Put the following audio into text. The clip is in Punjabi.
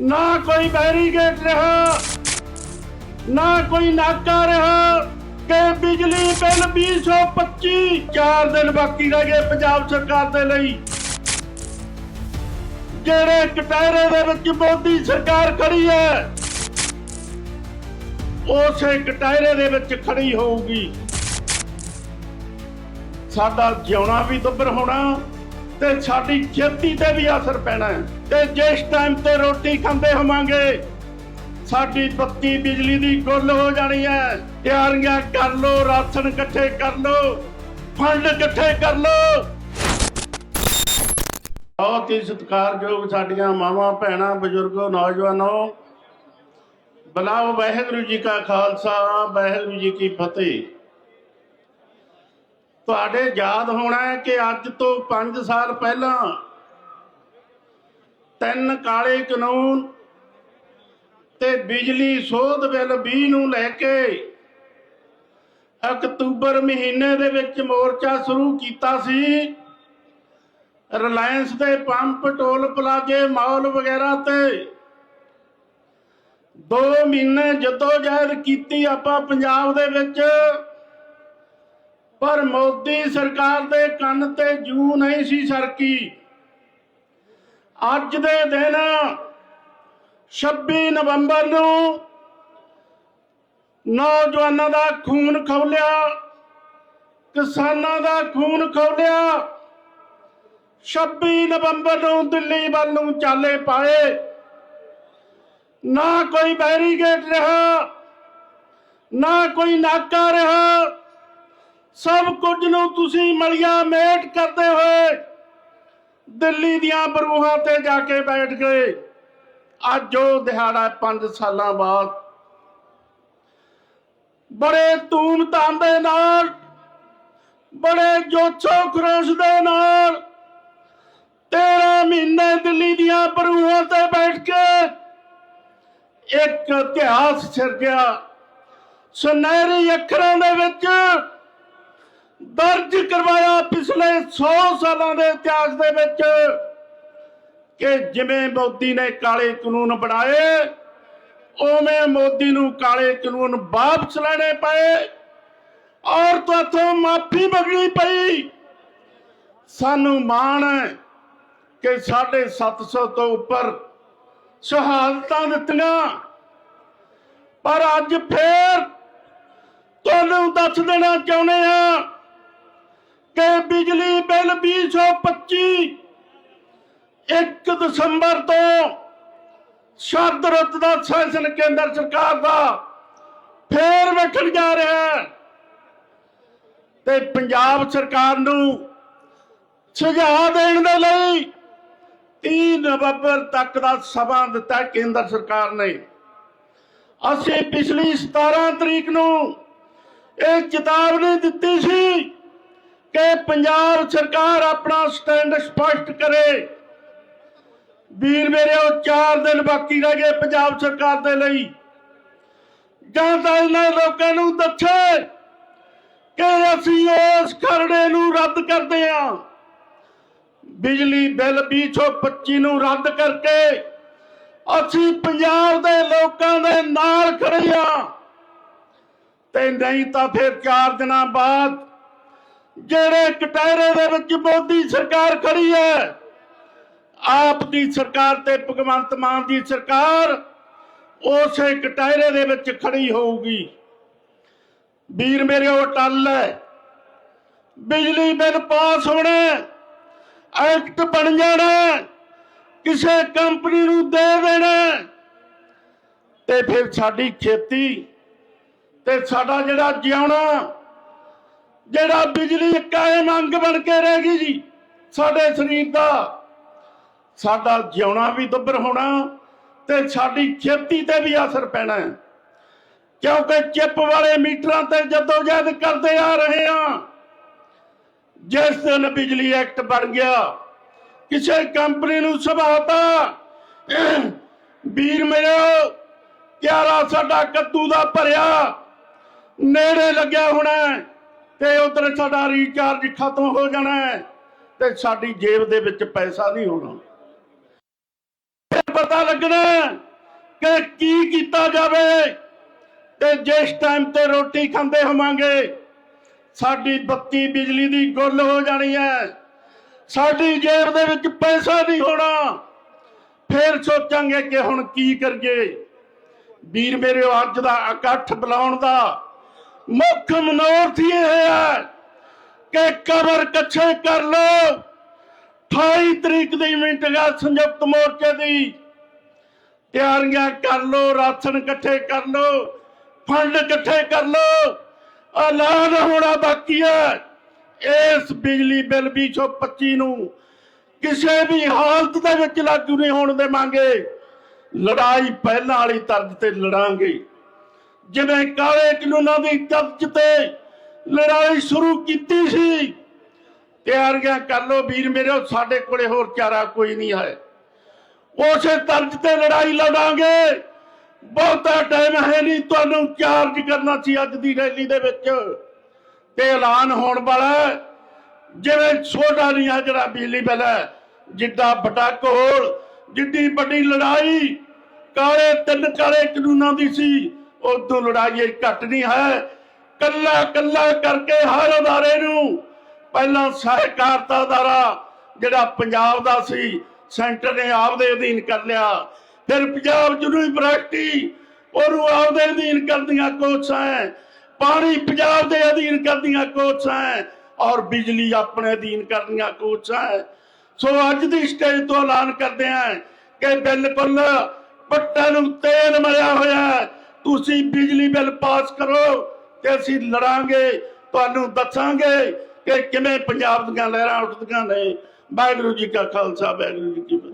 ਨਾ ਕੋਈ ਬੈਰੀਗੇਟ ਰਿਹਾ, ਨਾ ਕੋਈ ਨਾਕਾ ਰਿਹਾ ਕਿ ਬਿਜਲੀ ਬਿੱਲ 225 ਚਾਰ ਦਿਨ ਬਾਕੀ ਰਹਿ ਗਏ ਪੰਜਾਬ ਸਰਕਾਰ ਦੇ ਲਈ। ਜਿਹੜੇ ਕਟਹਿਰੇ ਦੇ ਵਿੱਚ ਮੋਦੀ ਸਰਕਾਰ ਖੜੀ ਹੈ, ਉਸੇ ਕਟਹਿਰੇ ਦੇ ਵਿੱਚ ਖੜੀ ਹੋਊਗੀ। ਸਾਡਾ ਜਿਉਣਾ ਵੀ ਦੁੱਬਰ ਹੋਣਾ ਤੇ ਸਾਡੀ ਖੇਤੀ ਤੇ ਵੀ ਅਸਰ ਪੈਣਾ ਹੈ। ਤੇ ਜਿਸ ਟਾਈਮ ਤੇ ਰੋਟੀ ਖਾਂਦੇ ਹੋਵਾਂਗੇ, ਸਾਡੀ ਬੱਤੀ ਬਿਜਲੀ ਦੀ ਗੁੱਲ ਹੋ ਜਾਣੀ ਹੈ। ਤਿਆਰੀਆਂ ਕਰ ਲੋ ਰਾਸ਼ਨ ਇਕੱਠੇ ਕਰ ਲੋ ਫੰਡ ਇਕੱਠੇ ਕਰ ਲੋ ਬਹੁਤ ਹੀ ਸਤਿਕਾਰਯੋਗ ਸਾਡੀਆਂ ਮਾਵਾਂ, ਭੈਣਾਂ, ਬਜ਼ੁਰਗੋ, ਨੌਜਵਾਨੋ। ਬਲਾਓ ਵਾਹਿਗੁਰੂ ਜੀ ਕਾ ਖਾਲਸਾ, ਵਾਹਿਗੁਰੂ ਜੀ ਕੀ ਫਤਿਹ। ਤੁਹਾਡੇ ਯਾਦ ਹੋਣਾ ਹੈ ਕਿ ਅੱਜ ਤੋਂ 5 ਸਾਲ ਪਹਿਲਾਂ ਤਿੰਨ ਕਾਲੇ ਕਾਨੂੰਨ ਤੇ ਬਿਜਲੀ ਸੋਧ ਬਿੱਲ 20 ਨੂੰ ਲੈ ਕੇ ਅਕਤੂਬਰ ਮਹੀਨੇ ਦੇ ਵਿੱਚ ਮੋਰਚਾ ਸ਼ੁਰੂ ਕੀਤਾ ਸੀ। ਰਿਲਾਇੰਸ ਦੇ ਪੰਪ, ਟੋਲ ਪਲਾਜ਼ੇ, ਮਾਲ ਵਗੈਰਾ ਤੇ 2 ਮਹੀਨੇ ਜਦੋਂ ਜਦੋਜਹਿਦ ਕੀਤੀ ਆਪਾਂ ਪੰਜਾਬ ਦੇ ਵਿੱਚ ਪਰ ਮੋਦੀ ਸਰਕਾਰ ਦੇ ਕੰਨ ਤੇ ਜੂ ਨਹੀਂ ਸੀ ਸਰਕੀ। ਅੱਜ ਦੇ ਦਿਨ 26 ਨਵੰਬਰ ਨੂੰ ਨੌਜਵਾਨਾਂ ਦਾ ਖੂਨ ਖੋਲਿਆ ਕਿਸਾਨਾਂ ਦਾ ਖੂਨ ਖੋਲਿਆ 26 ਨਵੰਬਰ ਨੂੰ ਦਿੱਲੀ ਵੱਲ ਨੂੰ ਚਾਲੇ ਪਾਏ। ਨਾ ਕੋਈ ਬੈਰੀਗੇਟ ਰਿਹਾ, ਨਾ ਕੋਈ ਨਾਕਾ ਰਿਹਾ। ਸਭ ਕੁਝ ਨੂੰ ਤੁਸੀਂ ਮਲਿਆ ਮੇਟ ਕਰਦੇ ਹੋਏ ਦਿੱਲੀ ਦੀਆਂ ਬਰੂਹਾਂ ਤੇ ਜਾ ਕੇ ਬੈਠ ਗਏ। ਅੱਜ ਉਹ ਦਿਹਾੜਾ 5 ਸਾਲਾਂ ਬਾਅਦ ਬੜੇ ਧੂਮ-ਧਾਮ ਦੇ ਨਾਲ, ਬੜੇ ਜੋਸ਼ੋ ਖਰੋਸ਼ ਦੇ ਨਾਲ 13 ਮਹੀਨੇ ਦਿੱਲੀ ਦੀਆਂ ਬਰੂਹਾਂ ਤੇ ਬੈਠ ਕੇ ਇੱਕ ਇਤਿਹਾਸ ਸਿਰਜਿਆ। ਸੁਨਹਿਰੀ ਅੱਖਰਾਂ ਦੇ ਵਿੱਚ ਦਰਜ ਕਰਵਾਇਆ ਪਿਛਲੇ 100 ਸਾਲਾਂ ਦੇ ਇਤਿਹਾਸ ਦੇ ਵਿੱਚ ਕਿ ਜਿਵੇਂ ਮੋਦੀ ਨੇ ਕਾਲੇ ਕਾਨੂੰਨ ਬਣਾਏ, ਉਵੇਂ ਮੋਦੀ ਨੂੰ ਕਾਲੇ ਕਾਨੂੰਨ ਵਾਪਸ ਲੈਣੇ ਪਏ। ਔਰ ਤੁਹਾਥੋਂ ਮਾਫੀ ਮੰਗਣੀ ਪਈ। ਸਾਨੂੰ ਮਾਣ ਹੈ ਕਿ ਸਾਢੇ 700 ਤੋਂ ਉੱਪਰ ਸ਼ਹਾਦਤਾਂ ਦਿੱਤੀਆਂ। ਪਰ ਅੱਜ ਫੇਰ ਤੁਹਾਨੂੰ ਦੱਸ ਦੇਣਾ ਚਾਹੁੰਦੇ ਹਾਂ ਕਿ ਬਿਜਲੀ ਬਿੱਲ 225 1 ਦਸੰਬਰ ਤੋਂ ਸ਼ਰਦ ਦਾ ਸੈਸ਼ਨ ਕੇਂਦਰ ਸਰਕਾਰ ਦਾ ਫੇਰ ਬੈਠਣ ਜਾ ਰਿਹਾ ਹੈ। ਤੇ ਪੰਜਾਬ ਸਰਕਾਰ ਨੂੰ ਸੁਝਾਅ ਦੇਣ ਦੇ ਲਈ 3 ਨਵੰਬਰ ਤੱਕ ਦਾ ਸਮਾਂ ਦਿੱਤਾ ਕੇਂਦਰ ਸਰਕਾਰ ਨੇ। ਅਸੀਂ ਪਿਛਲੀ 17 ਤਰੀਕ ਨੂੰ ਇਹ ਚੇਤਾਵਨੀ ਦਿੱਤੀ ਸੀ ਕਿ ਪੰਜਾਬ ਸਰਕਾਰ ਆਪਣਾ ਸਟੈਂਡ ਸਪਸ਼ਟ ਕਰੇ। ਵੀਰ ਮੇਰੇ, ਉਹ 4 ਦਿਨ ਬਾਕੀ ਰਹਿ ਗਏ ਪੰਜਾਬ ਸਰਕਾਰ ਦੇ ਲਈ। ਜਾਂ ਤਾਂ ਇਹਨਾਂ ਲੋਕਾਂ ਨੂੰ ਦੱਸੇ ਕਿ ਅਸੀਂ ਉਸ ਖਰੜੇ ਨੂੰ ਰੱਦ ਕਰਦੇ ਹਾਂ। ਬਿਜਲੀ ਬਿੱਲ 225 ਨੂੰ ਰੱਦ ਕਰਕੇ ਅਸੀਂ ਪੰਜਾਬ ਦੇ ਲੋਕਾਂ ਦੇ ਨਾਲ ਖੜੇ ਹਾਂ। ਤੇ ਨਹੀਂ ਤਾਂ ਫਿਰ 4 ਦਿਨਾਂ ਬਾਅਦ ਜਿਹੜੇ ਕਟਹਿਰੇ ਦੇ ਵਿੱਚ ਮੋਦੀ ਸਰਕਾਰ ਖੜੀ ਹੈ, ਆਪ ਦੀ ਸਰਕਾਰ ਤੇ ਭਗਵੰਤ ਮਾਨ ਦੀ ਸਰਕਾਰ ਉਸੇ ਕਟਹਿਰੇ ਦੇ ਵਿੱਚ ਖੜੀ ਹੋਊਗੀ। ਵੀਰ ਮੇਰੇ, ਉਹ ਟੱਲ ਹੈ। ਬਿਜਲੀ ਬਿੱਲ ਪਾਸ ਹੋਣਾ ਐਕਟ ਬਣ ਜਾਣਾ ਕਿਸੇ ਕੰਪਨੀ ਨੂੰ ਦੇ ਦੇਣਾ ਤੇ ਫਿਰ ਸਾਡੀ ਖੇਤੀ ਤੇ ਸਾਡਾ ਜਿਹੜਾ ਜਿਉਣਾ ਜਿਹੜਾ ਬਿਜਲੀ ਕਾਇਮ ਅੰਗ ਬਣ ਕੇ ਰਹਿ ਗਈ ਜੀ, ਸਾਡੇ ਸਰੀਰ ਦਾ। ਸਾਡਾ ਜਿਉਣਾ ਵੀ ਦੁੱਬਰ ਹੋਣਾ ਤੇ ਸਾਡੀ ਖੇਤੀ ਤੇ ਵੀ ਅਸਰ ਪੈਣਾ ਹੈ। ਕਿਉਂਕਿ ਚਿੱਪ ਵਾਲੇ ਮੀਟਰਾਂ ਤੇ ਜਦੋਜਹਿਦ ਕਰਦੇ ਆ ਰਹੇ ਹਾਂ। ਜਿਸ ਦਿਨ ਬਿਜਲੀ ਐਕਟ ਬਣ ਗਿਆ, ਕਿਸੇ ਕੰਪਨੀ ਨੂੰ ਸੁਭਾਤਾ। ਵੀਰ ਮੇਰੇ ਕਿਆਰਾ ਸਾਡਾ ਕੱਦੂ ਦਾ ਭਰਿਆ ਨੇੜੇ ਲੱਗਿਆ ਹੋਣਾ ਤੇ ਉਧਰ ਸਾਡਾ ਰੀਚਾਰਜ ਖਤਮ ਹੋ ਜਾਣਾ ਤੇ ਸਾਡੀ ਜੇਬ ਦੇ ਵਿੱਚ ਪੈਸਾ ਨਹੀਂ ਹੋਣਾ। ਫਿਰ ਪਤਾ ਲੱਗਣਾ ਕਿ ਕੀ ਕੀਤਾ ਜਾਵੇ ਤੇ ਜਿਸ ਟਾਈਮ ਤੇ ਰੋਟੀ ਖਾਂਦੇ ਹੋਵਾਂਗੇ, ਸਾਡੀ ਬੱਤੀ ਬਿਜਲੀ ਦੀ ਗੁੱਲ ਹੋ ਜਾਣੀ ਹੈ। ਸਾਡੀ ਜੇਬ ਦੇ ਵਿੱਚ ਪੈਸਾ ਨਹੀਂ ਹੋਣਾ। ਫੇਰ ਸੋਚਾਂਗੇ ਕਿ ਹੁਣ ਕੀ ਕਰੀਏ। ਵੀਰ ਮੇਰੇ ਅੱਜ ਦਾ ਇਕੱਠ ਬੁਲਾਉਣ ਦਾ ਮੁੱਖ ਮਨੋਰਥ ਇਹ ਹੈ ਕਿ ਕਬਰ ਕੱਛੇ ਕਰ ਲੋ 28 ਤਰੀਕ ਦੀ ਮਿੰਟਗਾ ਸੰਯੁਕਤ ਮੋਰਚੇ ਦੀ। ਤਿਆਰੀਆਂ ਕਰ ਲੋ ਰਾਸ਼ਨ ਇਕੱਠੇ ਕਰ ਲੋ ਫੰਡ ਇਕੱਠੇ ਕਰ ਲੋ ਐਲਾਨ ਹੋਣਾ ਬਾਕੀ ਹੈ। ਇਸ ਬਿਜਲੀ ਬਿੱਲ 225 ਨੂੰ ਕਿਸੇ ਵੀ ਹਾਲਤ ਦੇ ਵਿੱਚ ਲਾਗੂ ਨਹੀਂ ਹੋਣ ਦੇਵਾਂਗੇ। ਲੜਾਈ ਪਹਿਲਾਂ ਵਾਲੀ ਤਰਜ਼ ਤੇ ਲੜਾਂਗੇ। ਜਿਵੇਂ ਕਾਲੇ ਕਾਨੂੰਨਾਂ ਦੀ ਤਰਜ਼ ਤੇ ਲੜਾਈ ਸ਼ੁਰੂ ਕੀਤੀ ਸੀ। ਤਿਆਰੀਆਂ ਕਰ ਲੋ ਵੀਰ ਮੇਰੇ, ਸਾਡੇ ਕੋਲੇ ਹੋਰ ਚਾਰਾ ਕੋਈ ਨਹੀਂ ਹੈ। ਉਸੇ ਤਰਜ਼ ਤੇ ਲੜਾਈ ਲੜਾਂਗੇ। ਬਹੁਤਾ ਟਾਈਮ ਹੈ ਨਹੀਂ ਤੁਹਾਨੂੰ ਚਾਰਜ ਕਰਨਾ ਸੀ ਅੱਜ ਦੀ ਰੈਲੀ ਦੇ ਵਿੱਚ। ਤੇ ਐਲਾਨ ਹੋਣ ਵਾਲਾ ਹੈ। ਜਿਵੇਂ ਛੋਟਾ ਨਹੀਂ ਹੈ ਜਿਹੜਾ ਬਿਜਲੀ ਬਿੱਲ ਹੈ, ਜਿੱਡਾ ਵੱਡਾ ਘੋਲ, ਜਿੱਡੀ ਵੱਡੀ ਲੜਾਈ। ਕਾਲੇ ਤਿੰਨ ਕਾਲੇ ਕਾਨੂੰਨਾਂ ਦੀ ਸੀ। ਉਦੋਂ ਲੜਾਈ ਘੱਟ ਨਹੀਂ ਹੈ। ਕੱਲਾ ਕੱਲਾ ਕਰਕੇ ਹਰ ਅਦਾਰੇ ਨੂੰ ਪਹਿਲਾਂ ਸਹਿਕਾਰਤਾ ਅਦਾਰਾ ਜਿਹੜਾ ਪੰਜਾਬ ਦਾ ਸੀ, ਸੈਂਟਰ ਨੇ ਆਪਦੇ ਅਧੀਨ ਕਰ ਲਿਆ। ਫਿਰ ਪੰਜਾਬ ਯੂਨੀਵਰਸਿਟੀ ਉਹਨੂੰ ਆਪਦੇ ਅਧੀਨ ਕਰਦੀਆਂ ਕੋਚਾਂ ਪਾਣੀ ਪੰਜਾਬ ਦੇ ਅਧੀਨ ਕਰਦੀਆਂ ਕੋਚਾਂ ਔਰ ਬਿਜਲੀ ਆਪਣੇ ਅਧੀਨ ਕਰਦੀਆਂ ਕੋਚਾਂ ਹੈ ਸੋ ਅੱਜ ਦੀ ਸਟੇਜ ਤੋਂ ਐਲਾਨ ਕਰਦੇ ਹਾਂ ਕਿ ਬਿਲਕੁਲ ਪੱਟਾਂ ਨੂੰ ਤੇਲ ਮਰਿਆ ਹੋਇਆ ਹੈ। ਤੁਸੀਂ ਬਿਜਲੀ ਬਿੱਲ ਪਾਸ ਕਰੋ ਤੇ ਅਸੀਂ ਲੜਾਂਗੇ, ਤੁਹਾਨੂੰ ਦੱਸਾਂਗੇ ਕਿ ਕਿਵੇਂ ਪੰਜਾਬ ਦੀਆਂ ਲਹਿਰਾਂ ਉੱਠਦੀਆਂ ਨੇ। ਵਾਹਿਗੁਰੂ ਜੀ ਕਾ ਖਾਲਸਾ, ਵਾਹਿਗੁਰੂ ਜੀ ਕੀ ਫਤਿਹ।